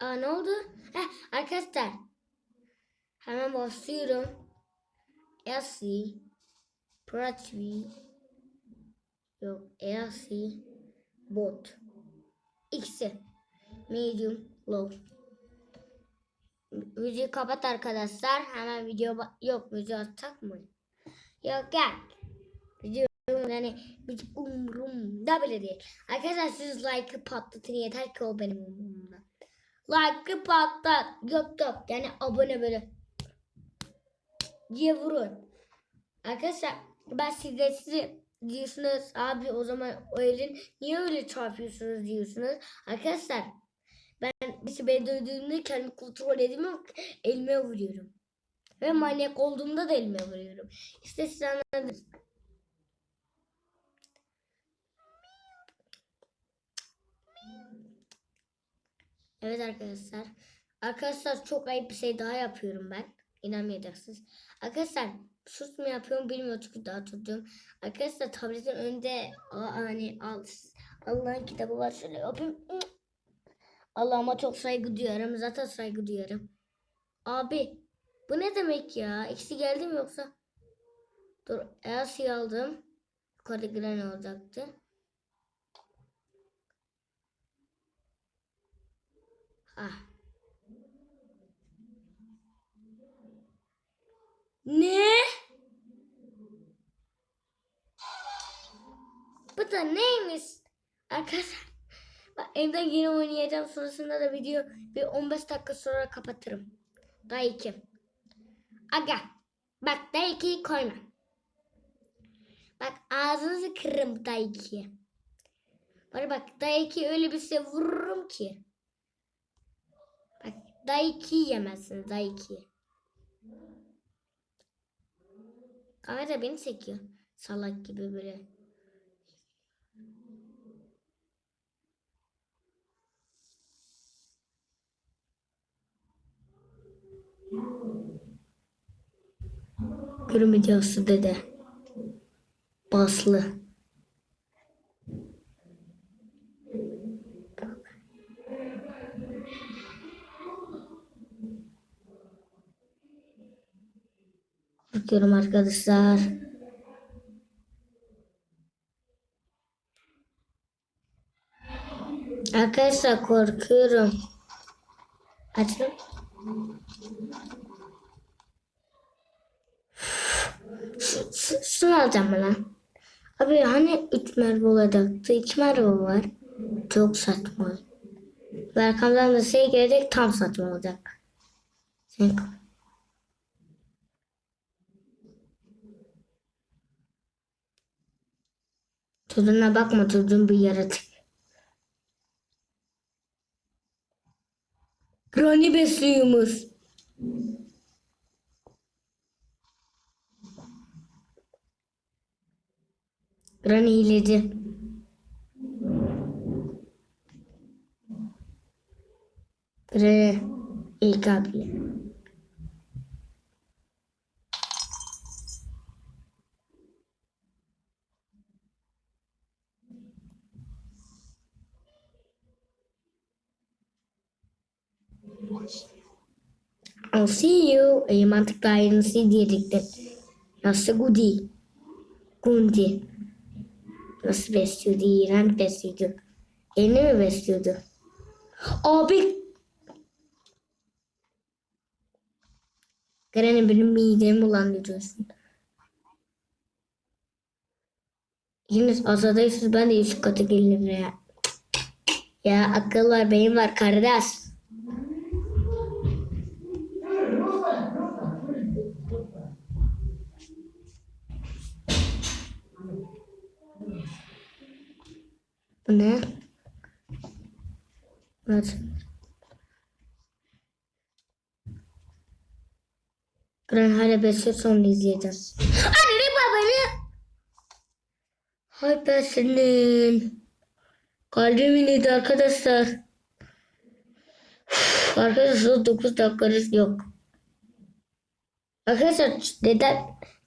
Aa ne oldu? Heh, arkadaşlar. Hemen başlıyorum. Elsie. Pratvi. Yok Elsie. Bot. İkisi. Medium. Low. Videoyu kapat arkadaşlar. Hemen video yok video atacak mı? Yok gel. Video yani hiç umurumda bile değil. Arkadaşlar siz like'ı patlatın yeter ki o benim umurumda. Like'ı patlat. Yok yok yani abone böyle diye vurun. Arkadaşlar ben size sizi diyorsunuz abi o zaman o elin niye öyle çarpıyorsunuz diyorsunuz. Arkadaşlar ben birisi beni dövdüğünde kendimi kontrol edemiyorum elime vuruyorum. Ve manyak olduğumda da elime vuruyorum. İşte siz anladınız. Evet arkadaşlar. Arkadaşlar çok ayıp bir şey daha yapıyorum ben. İnanmayacaksınız. Arkadaşlar sus mu yapıyorum bilmiyorum çünkü daha tutuyorum. Arkadaşlar tabletin önünde hani al, Allah'ın kitabı var şöyle yapayım. Allah'ıma çok saygı duyuyorum. Zaten saygı duyuyorum. Abi bu ne demek ya? İkisi geldi mi yoksa? Dur Elsie'yi aldım. Yukarıda giren olacaktı. Ah. Ne? Bu da neymiş? Arkadaşlar bak evden yeni oynayacağım sonrasında da video bir 15 dakika sonra kapatırım. Daha iki. Aga bak daha ikiyi koyma. Bak ağzınızı kırırım daha ikiye. Bana bak daha iki öyle bir şey vururum ki. Yemezsiniz daha ikiyi. Kamera beni çekiyor. Salak gibi böyle. Görmeyeceğiz dede. Baslı. Bakıyorum arkadaşlar. Arkadaşlar korkuyorum. Açın. Şu- şu- Şunu alacağım bana. Abi hani 3 merve olacaktı? 2 merve var. Çok saçma. Ve arkamdan da şey gelecek tam saçma olacak. Sen Çocuğuna bakma çocuğun bir yaratık. Granny besliyormuş. Granny hileci. Granny ilk abi. I'll see you. E, mantıklı ayrıntısı diyecektim. Nasıl Gudi? Gundi. Nasıl besliyordu? İğrenç besliyordu. Elini mi besliyordu? Abi. Granny benim midemi bulandırıyorsun. Yunus azadaysınız ben de üst kata gelirim ya. Ya akıl var beyin var kardeş. Bu ne? Evet. Gran hala besliyor sonra izleyeceğiz. Anne babanı. Hay ben senin. Kalbim inledi arkadaşlar. Arkadaşlar 9 dakikanız yok. Arkadaşlar neden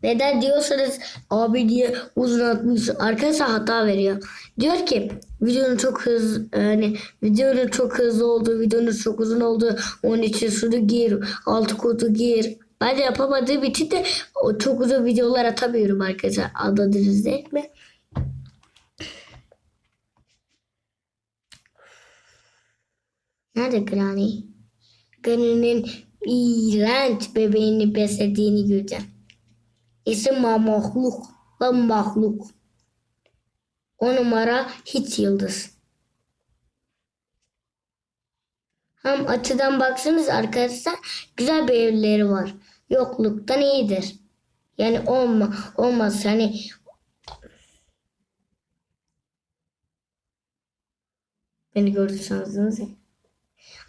Neden diyorsanız abi diye uzun atmış. Arkadaşlar hata veriyor. Diyor ki videonun çok hızlı yani videonun çok hızlı olduğu, videonun çok uzun olduğu onun için şunu gir, alt kodu gir. Ben de yapamadığım için de çok uzun videolar atamıyorum arkadaşlar. Anladınız değil mi? Nerede Granny? Granny'nin iğrenç bebeğini beslediğini göreceğim. İsim mahluk. Ve mahluk. O numara hiç yıldız. Hem açıdan baksanız arkadaşlar güzel bir evleri var. Yokluktan iyidir. Yani olma, olmaz hani beni gördüyseniz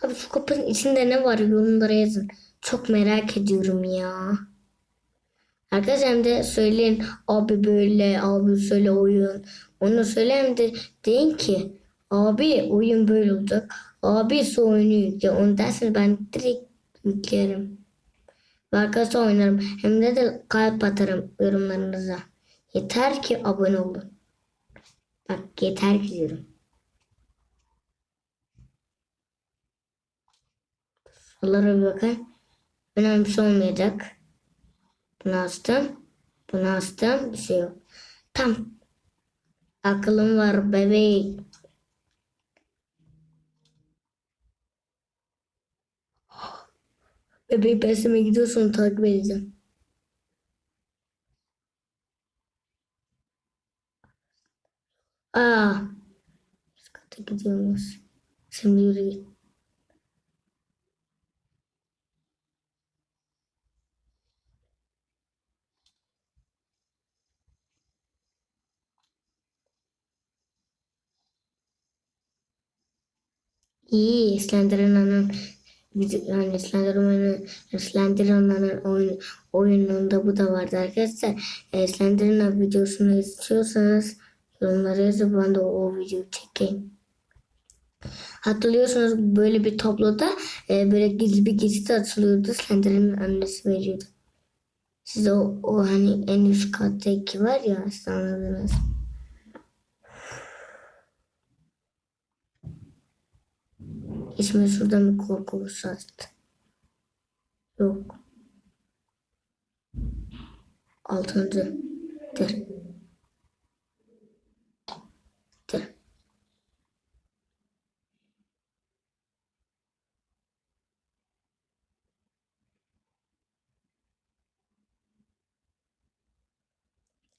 Abi şu kapının içinde ne var yorumlara yazın. Çok merak ediyorum ya. Arkadaşlar hem de söyleyin abi böyle abi söyle oyun. Onu söyle hem de deyin ki abi oyun böyle olacak. Abi su oyunu yükle. Onu derseniz ben direkt yüklerim. Ve arkadaşlar oynarım. Hem de, de kalp atarım yorumlarınıza. Yeter ki abone olun. Bak yeter ki diyorum. Sorulara bir bakın. Önemli bir şey olmayacak. Bunu astım. Bunu astım. Bir şey yok. Tam. Aklım var bebeğim. Bebeği beslemeye gidiyorsun takip edeceğim. Aa. Üst kata gidiyoruz. Şimdi yürü İyi Slenderman'ın yani Slenderman'ın Slenderman'ın oyun, oyununda bu da vardı arkadaşlar. E, Slenderman videosunu istiyorsanız yorumlara yazıp ben de o, videoyu çekeyim. Hatırlıyorsunuz böyle bir tabloda e, böyle gizli bir gizli açılıyordu. Slenderman'ın annesi veriyordu. Size o, o hani en üst kattaki var ya anladınız. İsmi şuradan bir korku sattı. Yok. Altıncı. Dır. Dır.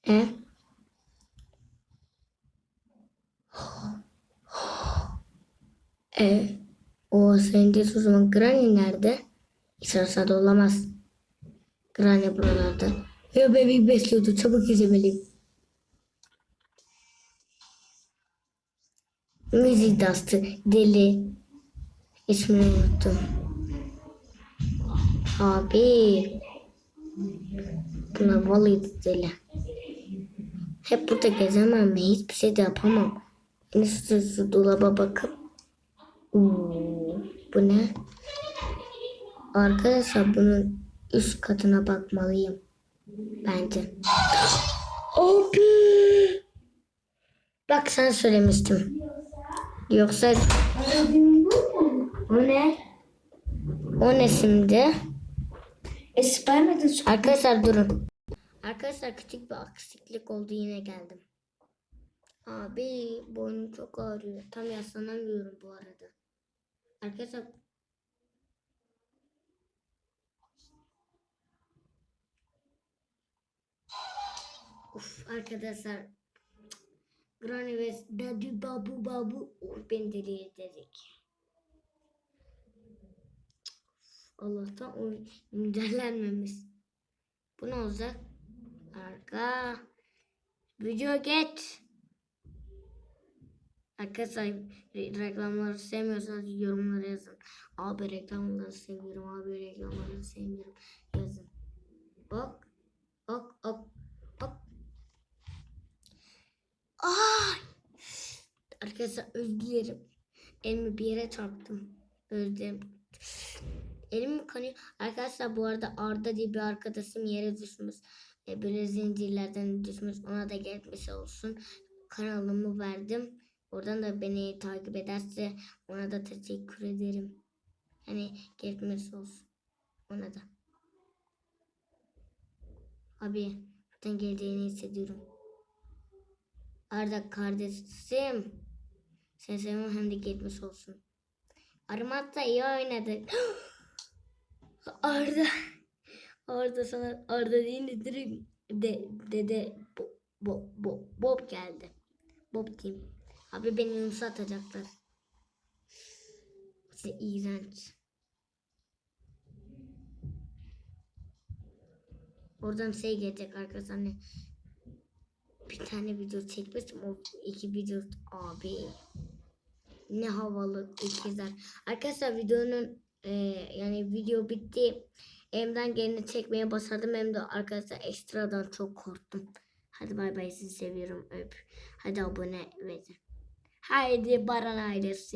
E? E? O sen de o zaman Granny nerede? İsrasada olamaz. Granny buralarda. Ya bebeği besliyordu. Çabuk izlemeliyim. Müzik dastı. Deli. İsmini unuttum. Abi. Buna vallahi deli. Hep burada gezemem ve hiçbir şey de yapamam. En şu dolaba bakıp Oo, bu ne? Arkadaşlar bunun üst katına bakmalıyım. Bence. Abi. Bak sen söylemiştim. Yoksa o ne? O ne şimdi? E Arkadaşlar durun. Arkadaşlar küçük bir aksiklik oldu yine geldim. Abi boynum çok ağrıyor. Tam yaslanamıyorum bu arada. Arkadaşlar Uf arkadaşlar Granny ve Daddy Babu Babu oh, beni deli edecek. Allah'tan o güncellenmemiş. Bu ne olacak? Arka. Video geç. Arkadaşlar re- reklamları sevmiyorsanız yorumlara yazın. Abi reklamları seviyorum. Abi reklamları sevmiyorum. Yazın. Bak. Bak. Bak. Bak. Ay. Arkadaşlar özür. Elimi bir yere çarptım. Özür dilerim. Elim kanıyor? Arkadaşlar bu arada Arda diye bir arkadaşım yere düşmüş. e, böyle zincirlerden düşmüş ona da gelmiş olsun. Kanalımı verdim. Oradan da beni takip ederse ona da teşekkür ederim. Yani gelmiş olsun. Ona da. Abi buradan geldiğini hissediyorum. Arda kardeşim. Sen seviyorum hem de gelmiş olsun. Armat da iyi oynadı. Arda. Arda sana Arda deyince direkt de, dede Bob, Bob, Bob, Bob geldi. Bob team. Abi beni Yunus'a atacaklar. Size iğrenç. Oradan şey gelecek arkadaşlar hani bir tane video çekmiştim o iki video abi ne havalı ikizler. Arkadaşlar videonun e, yani video bitti. Elimden geleni çekmeye başladım hem de arkadaşlar ekstradan çok korktum. Hadi bay bay sizi seviyorum öp. Hadi abone verin. Haydi Baran ailesi.